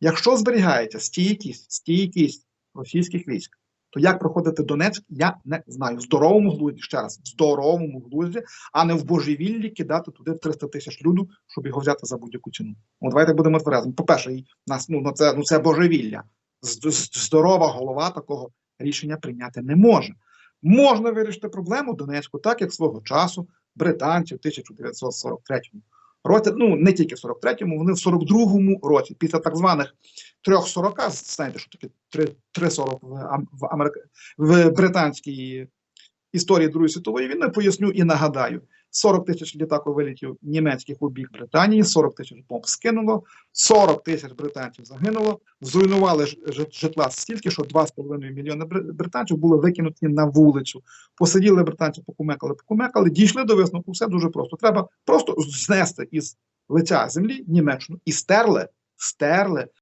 Якщо зберігається стійкість, стійкість російських військ, то як проходити Донецьк, я не знаю. В здоровому глузді, ще раз, в здоровому глузді, а не в божевіллі кидати туди 300 тисяч люду, щоб його взяти за будь-яку ціну. Ну, давайте будемо тверезими. По-перше, нас ну, це, ну, це божевілля. Здорова голова такого рішення прийняти не може. Можна вирішити проблему Донецьку, так як свого часу британці в 1943 році, ну не тільки в 43-му, вони в 42-му році, після так званих трьох сорока, знаєте, що таке три, три сорок в, Ам- в, Америка, в британській історії Другої світової війни, поясню і нагадаю. 40 тисяч літаків вилітів німецьких у бік Британії, 40 тисяч бомб скинуло, 40 тисяч британців загинуло, зруйнували житла стільки, що 2,5 мільйони бри- британців були викинуті на вулицю. Посиділи британці, покумекали, покумекали, дійшли до висновку. Все дуже просто. Треба просто знести із лиця землі Німеччину і стерли, стерли